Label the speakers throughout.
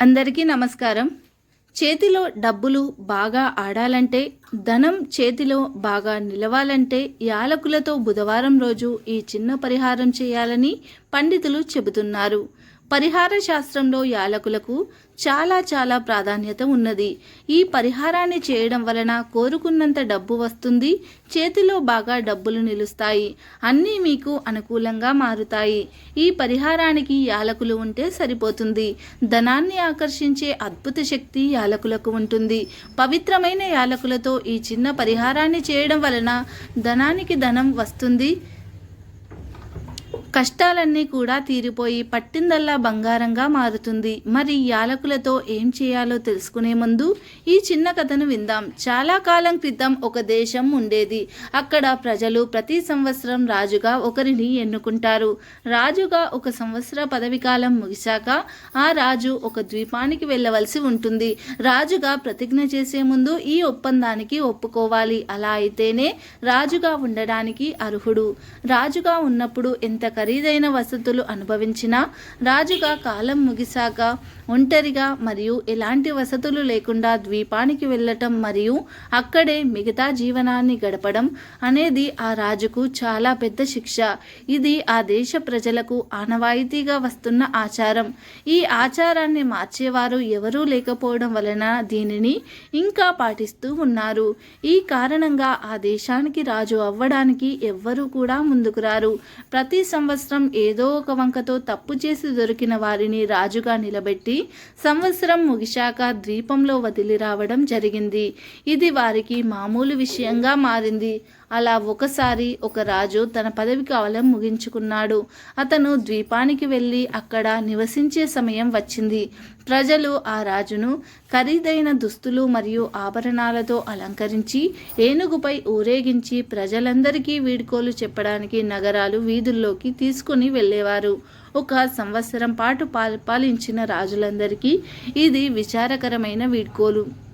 Speaker 1: అందరికీ నమస్కారం. చేతిలో డబ్బులు బాగా ఆడాలంటే ధనం చేతిలో బాగా నిలవాలంటే యాలకులతో బుధవారం రోజు ఈ చిన్న పరిహారం చేయాలని పండితులు చెబుతున్నారు. పరిహార శాస్త్రంలో యాలకులకు చాలా చాలా ప్రాధాన్యత ఉన్నది. ఈ పరిహారాన్ని చేయడం వలన కోరుకున్నంత డబ్బు వస్తుంది. చేతిలో బాగా డబ్బులు నిలుస్తాయి. అన్నీ మీకు అనుకూలంగా మారుతాయి. ఈ పరిహారానికి యాలకులు ఉంటే సరిపోతుంది. ధనాన్ని ఆకర్షించే అద్భుత శక్తి యాలకులకు ఉంటుంది. పవిత్రమైన యాలకులతో ఈ చిన్న పరిహారాన్ని చేయడం వలన ధనానికి ధనం వస్తుంది. కష్టాలన్నీ కూడా తీరిపోయి పట్టిందల్లా బంగారంగా మారుతుంది. మరి యాలకులతో ఏం చేయాలో తెలుసుకునే ముందు ఈ చిన్న కథను విందాం. చాలా కాలం క్రితం ఒక దేశం ఉండేది. అక్కడ ప్రజలు ప్రతి సంవత్సరం రాజుగా ఒకరిని ఎన్నుకుంటారు. రాజుగా ఒక సంవత్సర పదవి కాలం ముగిశాక ఆ రాజు ఒక ద్వీపానికి వెళ్ళవలసి ఉంటుంది. రాజుగా ప్రతిజ్ఞ చేసే ముందు ఈ ఒప్పందానికి ఒప్పుకోవాలి. అలా అయితేనే రాజుగా ఉండడానికి అర్హుడు. రాజుగా ఉన్నప్పుడు ఎంత ఖరీదైన వసతులు అనుభవించినా రాజుగా కాలం ముగిశాక ఒంటరిగా మరియు ఎలాంటి వసతులు లేకుండా ద్వీపానికి వెళ్ళటం మరియు అక్కడే మిగతా జీవనాన్ని గడపడం అనేది ఆ రాజుకు చాలా పెద్ద శిక్ష. ఇది ఆ దేశ ప్రజలకు ఆనవాయితీగా వస్తున్న ఆచారం. ఈ ఆచారాన్ని మార్చేవారు ఎవరూ లేకపోవడం వలన దీనిని ఇంకా పాటిస్తూ ఉన్నారు. ఈ కారణంగా ఆ దేశానికి రాజు అవ్వడానికి ఎవ్వరూ కూడా ముందుకు రారు. ప్రతి సంవత్సరం ఏదో ఒక వంకతో తప్పు చేసి దొరికిన వారిని రాజుగా నిలబెట్టి సంవత్సరం ముగిశాక ద్వీపంలో వదిలి రావడం జరిగింది. ఇది వారికి మామూలు విషయంగా మారింది. అలా ఒకసారి ఒక రాజు తన పదవి కాలం ముగించుకున్నాడు. అతను ద్వీపానికి వెళ్ళి అక్కడ నివసించే సమయం వచ్చింది. ప్రజలు ఆ రాజును ఖరీదైన దుస్తులు మరియు ఆభరణాలతో అలంకరించి ఏనుగుపై ఊరేగించి ప్రజలందరికీ వీడ్కోలు చెప్పడానికి నగరాలు వీధుల్లోకి తీసుకుని వెళ్ళేవారు. ఒక సంవత్సరం పాటు పాలించిన రాజులందరికీ ఇది విచారకరమైన వీడ్కోలు.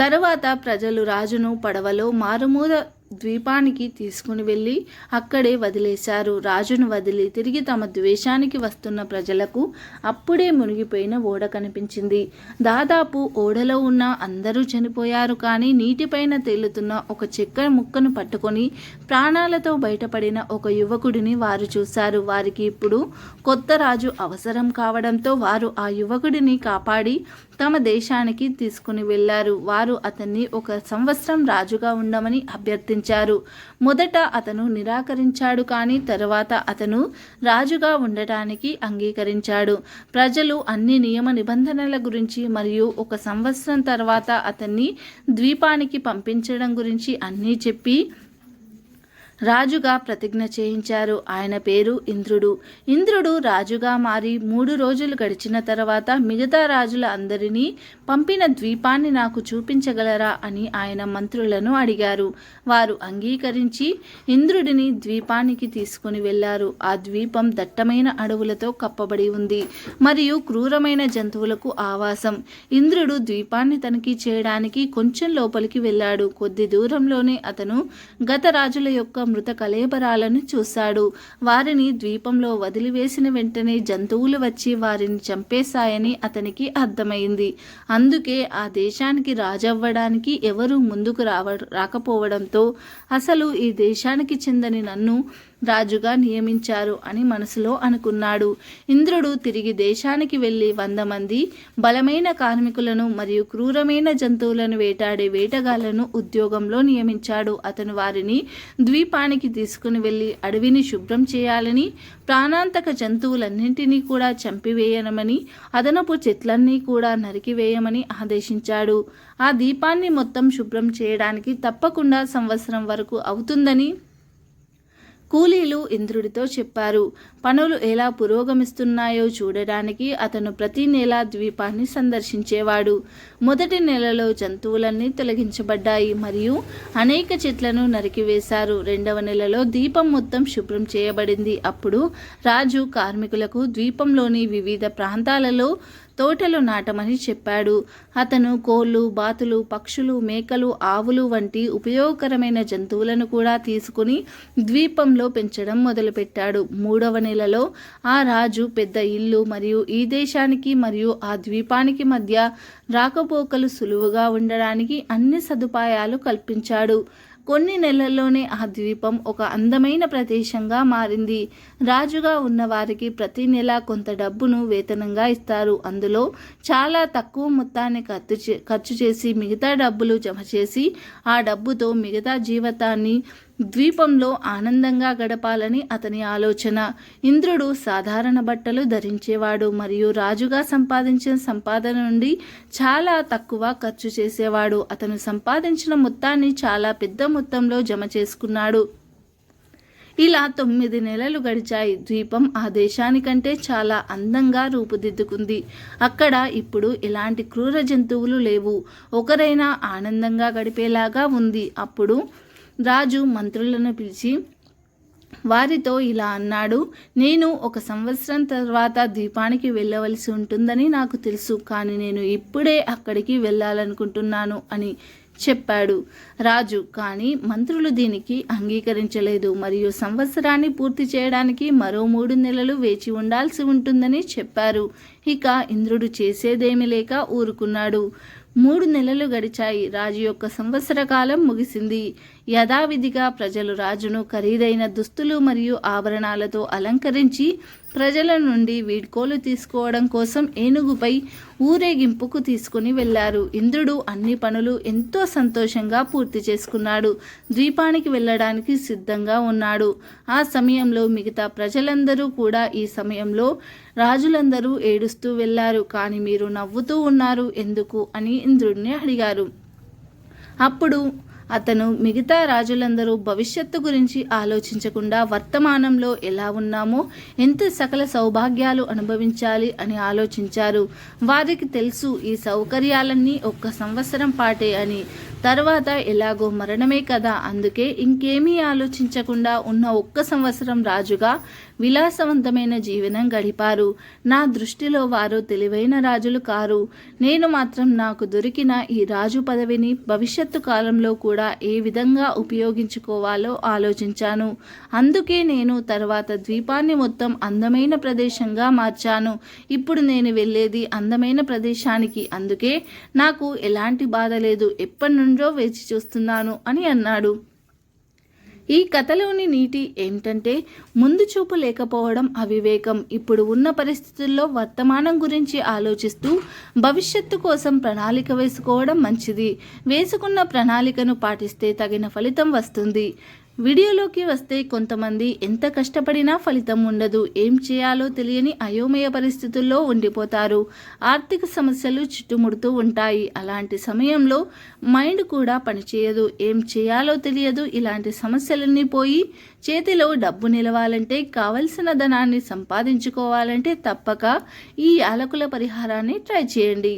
Speaker 1: తరువాత ప్రజలు రాజును పడవలో మారుమూల ద్వీపానికి తీసుకుని వెళ్ళి అక్కడే వదిలేశారు. రాజును వదిలి తిరిగి తమ ద్వేషానికి వస్తున్న ప్రజలకు అప్పుడే మునిగిపోయిన ఓడ కనిపించింది. దాదాపు ఓడలో ఉన్న అందరూ చనిపోయారు కానీ నీటిపైన తేలుతున్న ఒక చెక్క ముక్కను పట్టుకొని ప్రాణాలతో బయటపడిన ఒక యువకుడిని వారు చూశారు. వారికి ఇప్పుడు కొత్త రాజు అవసరం కావడంతో వారు ఆ యువకుడిని కాపాడి తమ దేశానికి తీసుకుని వెళ్ళారు. వారు అతన్ని ఒక సంవత్సరం రాజుగా ఉండమని అభ్యర్థించారు. మొదట అతను నిరాకరించాడు కానీ తరువాత అతను రాజుగా ఉండటానికి అంగీకరించాడు. ప్రజలు అన్ని నియమ నిబంధనల గురించి మరియు ఒక సంవత్సరం తర్వాత అతన్ని ద్వీపానికి పంపించడం గురించి అన్నీ చెప్పి రాజుగా ప్రతిజ్ఞ చేయించారు. ఆయన పేరు ఇంద్రుడు. ఇంద్రుడు రాజుగా మారి మూడు రోజులు గడిచిన తర్వాత మిగతా రాజుల అందరినీ పంపిన ద్వీపాన్ని నాకు చూపించగలరా అని ఆయన మంత్రులను అడిగారు. వారు అంగీకరించి ఇంద్రుడిని ద్వీపానికి తీసుకుని వెళ్ళారు. ఆ ద్వీపం దట్టమైన అడవులతో కప్పబడి ఉంది. మరియు క్రూరమైన జంతువులకు ఆవాసం. ఇంద్రుడు ద్వీపాన్ని తనిఖీ చేయడానికి కొంచెం లోపలికి వెళ్ళాడు. కొద్ది దూరంలోనే అతను గత రాజుల యొక్క మృత కలేబరాలను చూశాడు. వారిని ద్వీపంలో వదిలివేసిన వెంటనే జంతువులు వచ్చి వారిని చంపేశాయని అతనికి అర్థమైంది. అందుకే ఆ దేశానికి రాజవ్వడానికి ఎవరూ ముందుకు రావ రాకపోవడంతో అసలు ఈ దేశానికి చెందని నన్ను రాజుగా నియమించారు అని మనసులో అనుకున్నాడు. ఇంద్రుడు తిరిగి దేశానికి వెళ్ళి వంద మంది బలమైన కార్మికులను మరియు క్రూరమైన జంతువులను వేటాడే వేటగాళ్ళను ఉద్యోగంలో నియమించాడు. అతను వారిని ద్వీపానికి తీసుకుని వెళ్ళి అడవిని శుభ్రం చేయాలని ప్రాణాంతక జంతువులన్నింటినీ కూడా చంపివేయనమని అదనపు చెట్లన్నీ కూడా నరికివేయమని ఆదేశించాడు. ఆ దీపాన్ని మొత్తం శుభ్రం చేయడానికి తప్పకుండా సంవత్సరం వరకు అవుతుందని కూలీలు ఇంద్రుడితో చెప్పారు. పనులు ఎలా పురోగమిస్తున్నాయో చూడడానికి అతను ప్రతి నెల ద్వీపాన్ని సందర్శించేవాడు. మొదటి నెలలో జంతువులన్నీ తొలగించబడ్డాయి మరియు అనేక చెట్లను నరికివేశారు రెండవ నెలలో ద్వీపం మొత్తం శుభ్రం చేయబడింది. అప్పుడు రాజు కార్మికులకు ద్వీపంలోని వివిధ ప్రాంతాలలో తోటలు నాటమని చెప్పాడు. అతను కోళ్ళు బాతులు పక్షులు మేకలు ఆవులు వంటి ఉపయోగకరమైన జంతువులను కూడా తీసుకుని ద్వీపంలో పెంచడం మొదలుపెట్టాడు. మూడవ నెలలో ఆ రాజు పెద్ద ఇల్లు మరియు ఈ దేశానికి మరియు ఆ ద్వీపానికి మధ్య రాకపోకలు సులువుగా ఉండడానికి అన్ని సదుపాయాలు కల్పించాడు. కొన్ని నెలల్లోనే ఆ ద్వీపం ఒక అందమైన ప్రదేశంగా మారింది. రాజుగా ఉన్న వారికి ప్రతి నెల కొంత డబ్బును వేతనంగా ఇస్తారు. అందులో చాలా తక్కువ మొత్తాన్ని ఖర్చు చే ఖర్చు చేసి మిగతా డబ్బులు జమ చేసి ఆ డబ్బుతో మిగతా జీవితాన్ని ద్వీపంలో ఆనందంగా గడపాలని అతని ఆలోచన. ఇంద్రుడు సాధారణ బట్టలు ధరించేవాడు మరియు రాజుగా సంపాదించిన సంపాదన నుండి చాలా తక్కువ ఖర్చు చేసేవాడు. అతను సంపాదించిన మొత్తాన్ని చాలా పెద్ద మొత్తంలో జమ చేసుకున్నాడు. ఇలా తొమ్మిది నెలలు గడిచాయి. ద్వీపం ఆ దేశానికంటే చాలా అందంగా రూపుదిద్దుకుంది. అక్కడ ఇప్పుడు ఎలాంటి క్రూర జంతువులు లేవు. ఒకరైనా ఆనందంగా గడిపేలాగా ఉంది. అప్పుడు రాజు మంత్రులను పిలిచి వారితో ఇలా అన్నాడు. నేను ఒక సంవత్సరం తర్వాత ద్వీపానికి వెళ్ళవలసి ఉంటుందని నాకు తెలుసు. కానీ నేను ఇప్పుడే అక్కడికి వెళ్ళాలనుకుంటున్నాను అని చెప్పాడు రాజు. కానీ మంత్రులు దీనికి అంగీకరించలేదు. మరియు సంవత్సరాన్ని పూర్తి చేయడానికి మరో మూడు నెలలు వేచి ఉండాల్సి ఉంటుందని చెప్పారు. ఇక ఇంద్రుడు చేసేదేమీ లేక ఊరుకున్నాడు. మూడు నెలలు గడిచాయి. రాజు యొక్క సంవత్సర కాలం ముగిసింది. యథావిధిగా ప్రజలు రాజును ఖరీదైన దుస్తులు మరియు ఆభరణాలతో అలంకరించి ప్రజల నుండి వీడ్కోలు తీసుకోవడం కోసం ఏనుగుపై ఊరేగింపుకు తీసుకుని వెళ్ళారు. ఇంద్రుడు అన్ని పనులు ఎంతో సంతోషంగా పూర్తి చేసుకున్నాడు. ద్వీపానికి వెళ్ళడానికి సిద్ధంగా ఉన్నాడు. ఆ సమయంలో మిగతా ప్రజలందరూ కూడా ఈ సమయంలో రాజులందరూ ఏడుస్తూ వెళ్ళారు. కానీ మీరు నవ్వుతూ ఉన్నారు ఎందుకు? అని ఇంద్రుడిని అడిగారు. అప్పుడు అతను మిగతా రాజులందరూ భవిష్యత్తు గురించి ఆలోచించకుండా వర్తమానంలో ఎలా ఉన్నామో ఎంత సకల సౌభాగ్యాలు అనుభవించాలి అని ఆలోచించారు. వారికి తెలుసు ఈ సౌకర్యాలన్నీ ఒక్క సంవత్సరం పాటే అని. తర్వాత ఎలాగో మరణమే కదా. అందుకే ఇంకేమీ ఆలోచించకుండా ఉన్న ఒక్క సంవత్సరం రాజుగా విలాసవంతమైన జీవనం గడిపారు. నా దృష్టిలో వారు తెలివైన రాజులు కారు. నేను మాత్రం నాకు దొరికిన ఈ రాజు పదవిని భవిష్యత్తు కాలంలో కూడా ఏ విధంగా ఉపయోగించుకోవాలో ఆలోచించాను. అందుకే నేను తర్వాత ద్వీపాన్ని మొత్తం అందమైన ప్రదేశంగా మార్చాను. ఇప్పుడు నేను వెళ్ళేది అందమైన ప్రదేశానికి. అందుకే నాకు ఎలాంటి బాధ లేదు. ఎప్పటి నుండో వేచి చూస్తున్నాను అని అన్నాడు. ఈ కథలోని నీతి ఏమిటంటే ముందు చూపు లేకపోవడం అవివేకం. ఇప్పుడు ఉన్న పరిస్థితుల్లో వర్తమానం గురించి ఆలోచిస్తూ భవిష్యత్తు కోసం ప్రణాళిక వేసుకోవడం మంచిది. వేసుకున్న ప్రణాళికను పాటిస్తే తగిన ఫలితం వస్తుంది. వీడియోలోకి వస్తే కొంతమంది ఎంత కష్టపడినా ఫలితం ఉండదు. ఏం చేయాలో తెలియని అయోమయ పరిస్థితుల్లో ఉండిపోతారు. ఆర్థిక సమస్యలు చుట్టుముడుతూ ఉంటాయి. అలాంటి సమయంలో మైండ్ కూడా పనిచేయదు. ఏం చేయాలో తెలియదు. ఇలాంటి సమస్యలన్నీ పోయి చేతిలో డబ్బు నిలవాలంటే కావలసిన ధనాన్ని సంపాదించుకోవాలంటే తప్పక ఈ యాలకుల పరిహారాన్ని ట్రై చేయండి.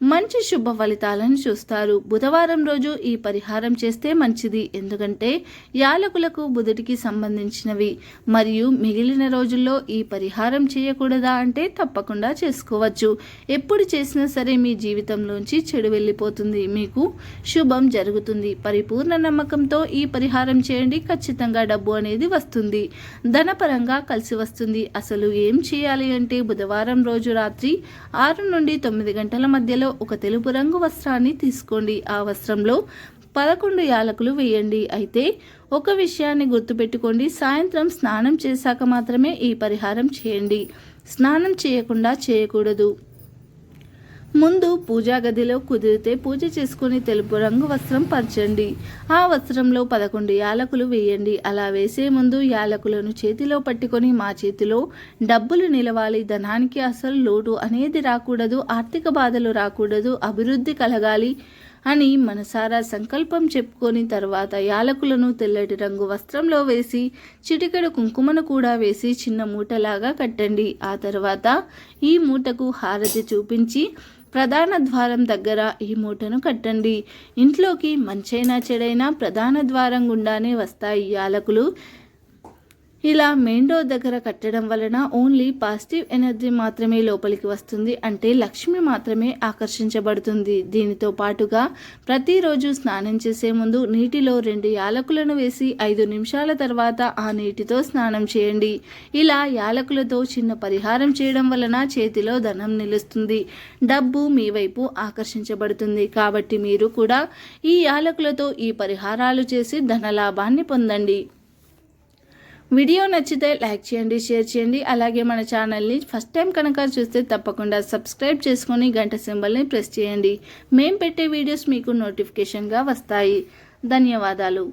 Speaker 1: మంచి శుభ ఫలితాలను చూస్తారు. బుధవారం రోజు ఈ పరిహారం చేస్తే మంచిది. ఎందుకంటే యాలకులకు బుధుడికి సంబంధించినవి. మరియు మిగిలిన రోజుల్లో ఈ పరిహారం చేయకూడదా అంటే తప్పకుండా చేసుకోవచ్చు. ఎప్పుడు చేసినా సరే మీ జీవితంలోంచి చెడు వెళ్ళిపోతుంది. మీకు శుభం జరుగుతుంది. పరిపూర్ణ నమ్మకంతో ఈ పరిహారం చేయండి. ఖచ్చితంగా డబ్బు అనేది వస్తుంది. ధనపరంగా కలిసి వస్తుంది. అసలు ఏం చేయాలి అంటే బుధవారం రోజు రాత్రి ఆరు నుండి తొమ్మిది గంటల మధ్యలో ఒక తెలుపు రంగు వస్త్రాన్ని తీసుకోండి. ఆ వస్త్రంలో పదకొండు యాలకులు వేయండి. అయితే ఒక విషయాన్ని గుర్తుపెట్టుకోండి. సాయంత్రం స్నానం చేశాక మాత్రమే ఈ పరిహారం చేయండి. స్నానం చేయకుండా చేయకూడదు. ముందు పూజా గదిలో కుదిరితే పూజ చేసుకుని తెలుపు రంగు వస్త్రం పరచండి ఆ వస్త్రంలో పదకొండు యాలకులు వేయండి. అలా వేసే ముందు యాలకులను చేతిలో పట్టుకొని మా చేతిలో డబ్బులు నిలవాలి. ధనానికి అసలు లోటు అనేది రాకూడదు. ఆర్థిక బాధలు రాకూడదు. అభివృద్ధి కలగాలి అని మనసారా సంకల్పం చెప్పుకొని తర్వాత యాలకులను తెల్లటి రంగు వస్త్రంలో వేసి చిటికెడు కుంకుమను కూడా వేసి చిన్న మూటలాగా కట్టండి. ఆ తర్వాత ఈ మూటకు హారతి చూపించి ప్రధాన ద్వారం దగ్గర ఈ మూటను కట్టండి. ఇంట్లోకి మంచైనా చెడైనా ప్రధాన ద్వారం గుండానే వస్తాయి యాలకులు. ఇలా మెయిన్ డోర్ దగ్గర కట్టడం వలన ఓన్లీ పాజిటివ్ ఎనర్జీ మాత్రమే లోపలికి వస్తుంది అంటే లక్ష్మి మాత్రమే ఆకర్షించబడుతుంది. దీనితో పాటుగా ప్రతిరోజు స్నానం చేసే ముందు నీటిలో రెండు యాలకులను వేసి ఐదు నిమిషాల తర్వాత ఆ నీటితో స్నానం చేయండి. ఇలా యాలకులతో చిన్న పరిహారం చేయడం వలన చేతిలో ధనం నిలుస్తుంది. డబ్బు మీ వైపు ఆకర్షించబడుతుంది. కాబట్టి మీరు కూడా ఈ యాలకులతో ఈ పరిహారాలు చేసి ధనలాభాన్ని పొందండి. వీడియో నచ్చితే లైక్ చేయండి షేర్ చేయండి. అలాగే మన ఛానల్ని ఫస్ట్ టైం కనుక చూస్తే తప్పకుండా సబ్స్క్రైబ్ చేసుకొని గంట సింబల్ని ప్రెస్ చేయండి. మేము పెట్టే వీడియోస్ మీకు నోటిఫికేషన్గా వస్తాయి. ధన్యవాదాలు.